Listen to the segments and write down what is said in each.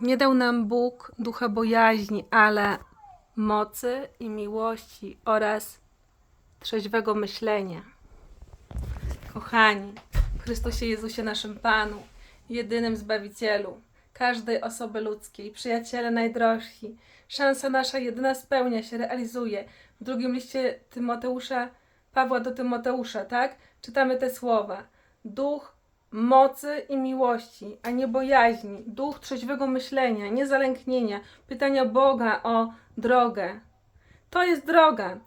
Nie dał nam Bóg ducha bojaźni, ale mocy i miłości oraz trzeźwego myślenia. Kochani, w Chrystusie Jezusie naszym Panu, jedynym Zbawicielu, każdej osoby ludzkiej, przyjaciele najdrożsi, szansa nasza jedyna spełnia się, realizuje. W drugim liście Tymoteusza, Pawła do Tymoteusza, tak? Czytamy te słowa. Duch mocy i miłości, a nie bojaźni, duch trzeźwego myślenia, niezalęknienia, pytania Boga o drogę. To jest droga.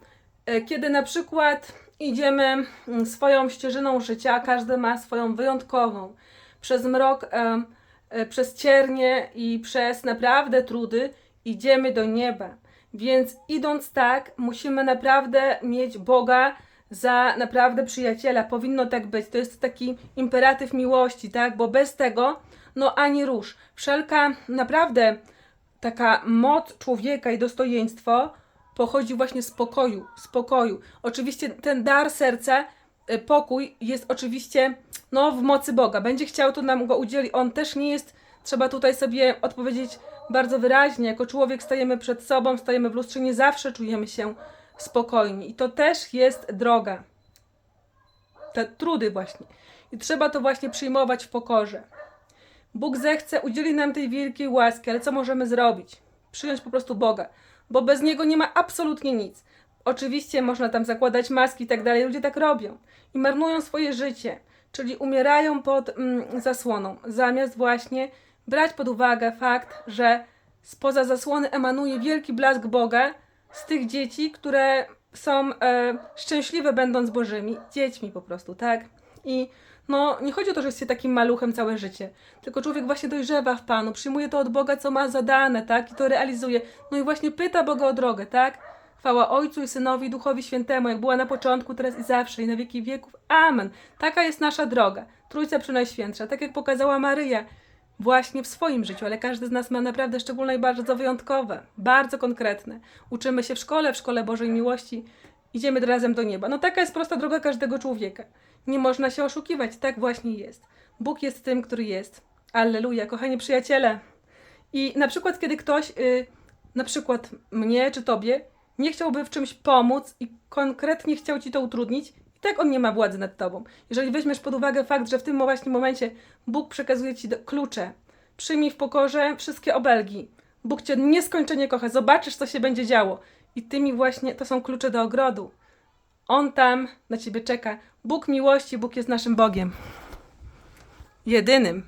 E, Kiedy na przykład idziemy mm, swoją ścieżyną życia, każdy ma swoją wyjątkową, przez mrok, em, e, przez ciernie i przez naprawdę trudy idziemy do nieba. Więc idąc tak, musimy naprawdę mieć Boga za naprawdę przyjaciela. Powinno tak być. To jest taki imperatyw miłości, tak? Bo bez tego, no ani rusz. Wszelka naprawdę taka moc człowieka i dostojeństwo pochodzi właśnie z pokoju, spokoju. Oczywiście ten dar serca, y, pokój jest oczywiście no, w mocy Boga. Będzie chciał, to nam go udzieli. On też nie jest, trzeba tutaj sobie odpowiedzieć bardzo wyraźnie. Jako człowiek stajemy przed sobą, stajemy w lustrze, nie zawsze czujemy się spokojni. I to też jest droga. Te trudy właśnie. I trzeba to właśnie przyjmować w pokorze. Bóg zechce, udzieli nam tej wielkiej łaski, ale co możemy zrobić? Przyjąć po prostu Boga, bo bez Niego nie ma absolutnie nic. Oczywiście można tam zakładać maski i tak dalej, ludzie tak robią i marnują swoje życie, czyli umierają pod mm, zasłoną, zamiast właśnie brać pod uwagę fakt, że spoza zasłony emanuje wielki blask Boga z tych dzieci, które są e, szczęśliwe będąc Bożymi, dziećmi po prostu, tak? I no, nie chodzi o to, że jest się takim maluchem całe życie, tylko człowiek właśnie dojrzewa w Panu, przyjmuje to od Boga, co ma zadane, tak? I to realizuje. No i właśnie pyta Boga o drogę, tak? Chwała Ojcu i Synowi Duchowi Świętemu, jak była na początku, teraz i zawsze, i na wieki wieków. Amen. Taka jest nasza droga. Trójca Przynajświętsza, tak jak pokazała Maryja właśnie w swoim życiu, ale każdy z nas ma naprawdę szczególne i bardzo wyjątkowe, bardzo konkretne. Uczymy się w szkole, w szkole Bożej Miłości, idziemy razem do nieba. No taka jest prosta droga każdego człowieka. Nie można się oszukiwać, tak właśnie jest. Bóg jest tym, który jest. Alleluja, kochani przyjaciele. I na przykład, kiedy ktoś, y, na przykład mnie czy tobie, nie chciałby w czymś pomóc i konkretnie chciał ci to utrudnić, tak on nie ma władzy nad tobą. Jeżeli weźmiesz pod uwagę fakt, że w tym właśnie momencie Bóg przekazuje ci klucze, przyjmij w pokorze wszystkie obelgi. Bóg cię nieskończenie kocha, zobaczysz, co się będzie działo. I tymi właśnie, to są klucze do ogrodu. On tam na ciebie czeka. Bóg miłości, Bóg jest naszym Bogiem. Jedynym.